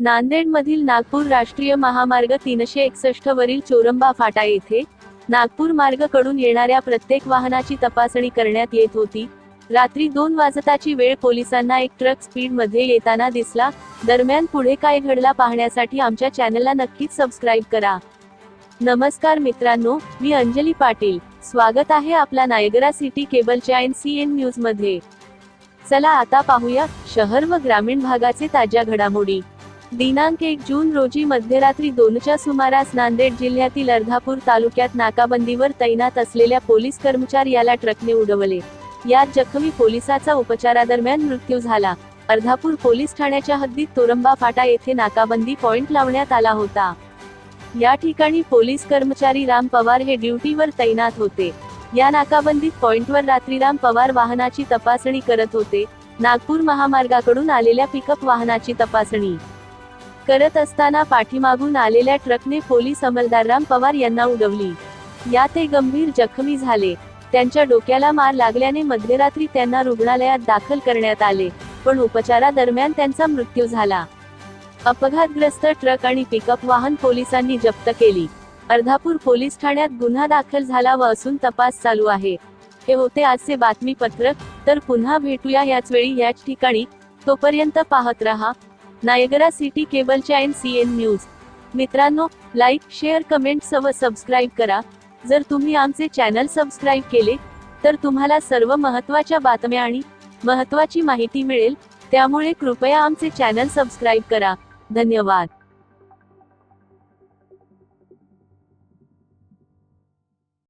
नांदेडमधील नागपूर राष्ट्रीय महामार्ग तीनशे एकसष्ट वरील चोरंबा फाटा येथे नागपूर मार्गकडून येणाऱ्या प्रत्येक वाहनाची तपासणी करण्यात येत होती. रात्री दोन वाजताची वेळ पोलिसांना एक ट्रक स्पीडमध्ये येताना दिसला. दरम्यान पुढे काय घडला पाहण्यासाठी आमच्या चॅनलला नक्कीच सबस्क्राईब करा. नमस्कार मित्रांनो मी अंजली पाटील. स्वागत आहे आपला नायगरा सिटी केबलच्या एन सी एन न्यूजमध्ये चला आता पाहूया शहर व ग्रामीण भागाचे ताज्या घडामोडी. दिनांक एक जून रोजी मध्यरात्री दोनच्या सुमारास नांदेड जिल्ह्यातील अर्धापूर तालुक्यात नाकाबंदीवर तैनात असलेल्या पोलीस कर्मचारी याला ट्रकने उडवले. यात जखमी पोलिसाचा उपचारादरम्यान मृत्यू झाला. अर्धापूर पोलीस ठाण्याच्या हद्दीत तोरंबा फाटा येथे नाकाबंदी पॉइंट लावण्यात आला होता. या ठिकाणी पोलीस कर्मचारी राम पवार हे ड्युटीवर तैनात होते. या नाकाबंदीत पॉइंटवर रात्री राम पवार वाहनाची तपासणी करत होते. नागपूर महामार्गाकडून आलेल्या पिकअप वाहनाची तपासणी करत असताना पाठीमागून आलेल्या ट्रकने पोलीस अंमलदारराम पवार यांना उडवली. या ते गंभीर जखमी झाले. त्यांच्या डोक्याला मार लागल्याने मध्यरात्री त्यांना रुग्णालयात दाखल करण्यात आले पण उपचारादरम्यान त्यांचा मृत्यू झाला. अपघातग्रस्त ट्रक आणि पिकअप वाहन पोलिसांनी जप्त केली. अर्धापूर पोलीस ठाण्यात गुन्हा दाखल झाला व असून तपास चालू आहे. हे होते आजचे बातमीपत्रक. तर पुन्हा भेटूया याच वेळी याच ठिकाणी. तोपर्यंत पाहत रहा. नायगरा सिटी केबलच्या एन सी एन न्यूज. मित्रांनो लाईक शेअर कमेंट व सबस्क्राईब करा. जर तुम्ही आमचे चॅनल सबस्क्राईब केले तर तुम्हाला सर्व महत्त्वाच्या बातम्या आणि महत्त्वाची माहिती मिळेल. त्यामुळे कृपया आमचे चॅनल सबस्क्राईब करा. धन्यवाद.